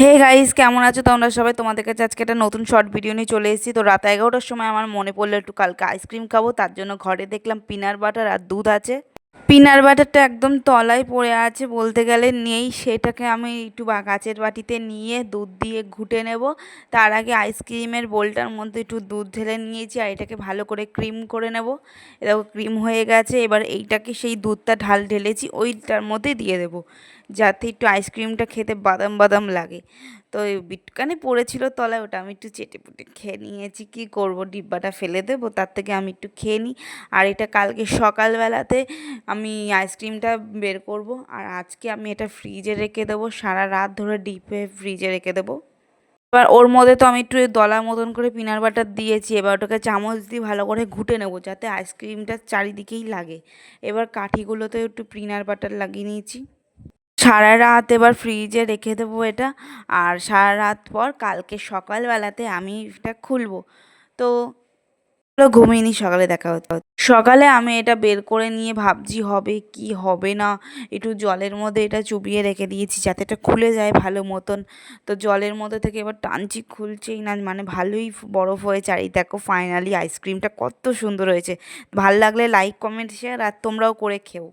Hey guys, কেমন আছো তোমরা সবাই? তোমাদের কাছে আজকে একটা নতুন শর্ট ভিডিও নিয়ে চলে এসেছি। তো রাত এগারোটার সময় আমার মনে পড়ল একটু কালকে আইসক্রিম খাব, তার জন্য ঘরে দেখলাম পিনার বাটার আর দুধ আছে। পিনার বাটারটা একদম তলায় পড়ে আছে বলতে গেলে নেই, সেটাকে আমি একটু বা কাচের বাটিতে নিয়ে দুধ দিয়ে ঘুটে নেব। তার আগে আইসক্রিমের বোলটার মধ্যে একটু দুধ ঢেলে নিয়েছি আর এটাকে ভালো করে ক্রিম করে নেব। এরকম ক্রিম হয়ে গেছে, এবার এইটাকে সেই দুধটা ঢাল ঢেলেছি, ওইটার মধ্যে দিয়ে দেবো, যাতে একটু আইসক্রিমটা খেতে বাদাম বাদাম লাগে। তো ওই বিটকানে পড়েছিল তলায়, ওটা আমি একটু চেটে পুটে খেয়ে নিয়েছি। কী করব? ডিব্বাটা ফেলে দেবো, তার থেকে আমি একটু খেয়ে নিই। আর এটা কালকে সকালবেলাতে আমি আইসক্রিমটা বের করব, আর আজকে আমি এটা ফ্রিজে রেখে দেবো, সারা রাত ধরে ডিপে ফ্রিজে রেখে দেবো। এবার ওর মধ্যে তো আমি একটু দলা মতন করে পিনার বাটার দিয়েছি, এবার ওটাকে চামচ দিয়ে ভালো করে ঘুটে নেব, যাতে আইসক্রিমটা চারিদিকেই লাগে। এবার কাঠিগুলোতে একটু পিনার বাটার লাগিয়ে নিয়েছি। সারা রাত এবার ফ্রিজে রেখে দেবো এটা। আর সারা রাত পর কালকে সকালবেলাতে আমি এটা খুলবো। তো ঘুমিয়ে নিই, সকালে দেখা হতো সকালে আমি এটা বের করে নিয়ে ভাবছি, হবে কি, হবে না? একটু জলের মধ্যে এটা চুবিয়ে রেখে দিয়েছি যাতে এটা খুলে যায় ভালো মতন। তো জলের মধ্যে থেকে এবার টানছি, খুলছেই না মানে ভালোই বরফ হয়ে চারি দেখো ফাইনালি আইসক্রিমটা কত সুন্দর হয়েছে। ভালো লাগলে লাইক কমেন্ট শেয়ার আর তোমরাও করে খেও।